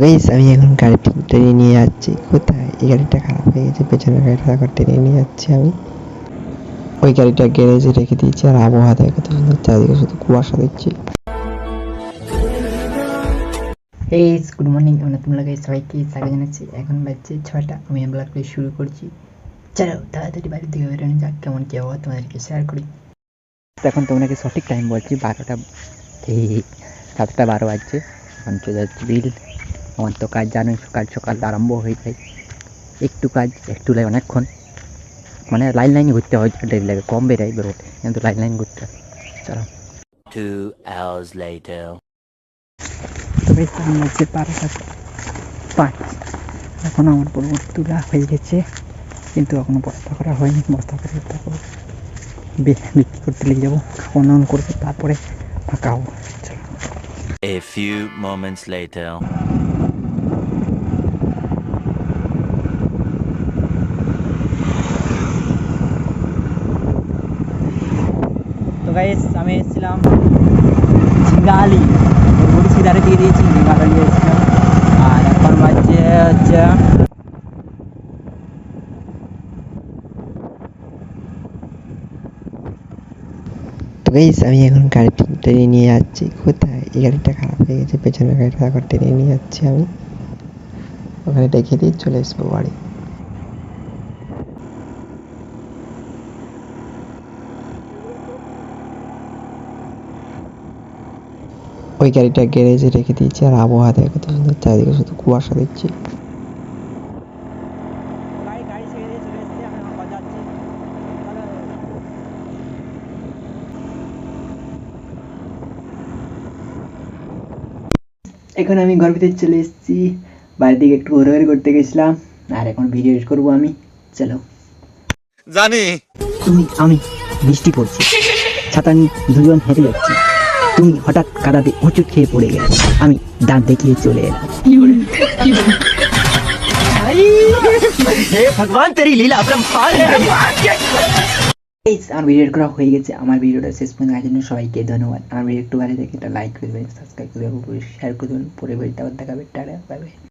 Guys আমি এখন গাড়িটি টেনে নিয়ে যাচ্ছি। কোথায়? এই গাড়িটা খারাপ হয়ে গেছে পেছনের গাড়িটা আবার টেনে নিয়ে যাচ্ছি আমি। ওই গাড়িটা গ্যারেজে রেখে দিয়েছি আর আবহাওয়া দেখে কত সুন্দর চারিদিকে শুধু কুয়াশা দেখছি। এই গুড মর্নিং আমরা তোমরা? গাইস সবাইকে স্বাগত জানাচ্ছি। এখন বাজছে ছটা আমি ব্লগ প্লে শুরু করছি। চলো তাড়াতাড়ি বাড়ি থেকে বেরোনো যাক কেমন কি আবহাওয়া তোমাদেরকে শেয়ার করি। এখন তোমাকে সঠিক টাইম বলছি বারোটা এই সাতটা বারো বাজছে। এখন চলে যাচ্ছে বিল। আমার তো কাজ জানো সকাল সকাল আরম্ভ হয়ে যায়। একটু কাজ একটু লাগে অনেকক্ষণ। মানে লাইন লাইন ঘুরতে হয় দেরি লাগে কম বেরাই বেরোতে কিন্তু লাইন লাইন ঘুরতে চলো. তবে সামনে আছে বারোটা পাঁচ। এখন আমার পরবর্তী তোলা হয়ে গেছে। কিন্তু এখনও বস্তা করা হয়নি। বস্তা করে তারপর বিক্রি করতে লেগে যাব। অন অন করব তারপরে ফাঁকা হব। চলো। A few moments later. Guys আমি এসেছিলাম দিয়ে দিয়েছি এসেছিলাম। আর এখন বাজছে হচ্ছে তো গাইস আমি এখন গাড়িটি টেনে নিয়ে যাচ্ছি। কোথায়? এই গাড়িটা খারাপ হয়ে গেছে, পেছনের গাড়িটা আবার টেনে নিয়ে যাচ্ছি আমি। ওখানে রেখে দিয়ে চলে আসব বাড়ি। ওই গাড়িটা গ্যারেজে রেখে দিয়েছি আর আবহাওয়া দেখে কত সুন্দর চারিদিকে শুধু কুয়াশা দেখছি। এখন আমি ঘর ভিতরে চলে এসেছি বাড়ি দিকে একটু ঘোরাঘুরি করতে গেছিলাম আর এখন ভিডিও এডিট করব আমি। চলো। জানি। তুমি আমি বৃষ্টি পড়ছে। ছাতা নিয়ে দুজন হেঁটে যাচ্ছি। তুমি হঠাৎ কাদাতে উঁচু খেয়ে পড়ে গেলে। আমি দাঁত দেখিয়ে চলে এলাম। আমার ভিডিও করা হয়ে গেছে। আমার ভিডিওটা শেষ পর্যন্ত দেখার জন্য সবাইকে ধন্যবাদ। আমার ভিডিও একটু ভালো দেখে একটা লাইক করে দেবেন সাবস্ক্রাইব করে দেবেন শেয়ার করে দেবেন পরে ভিডিওটা আবার দেখাবে টাটা বাই বাই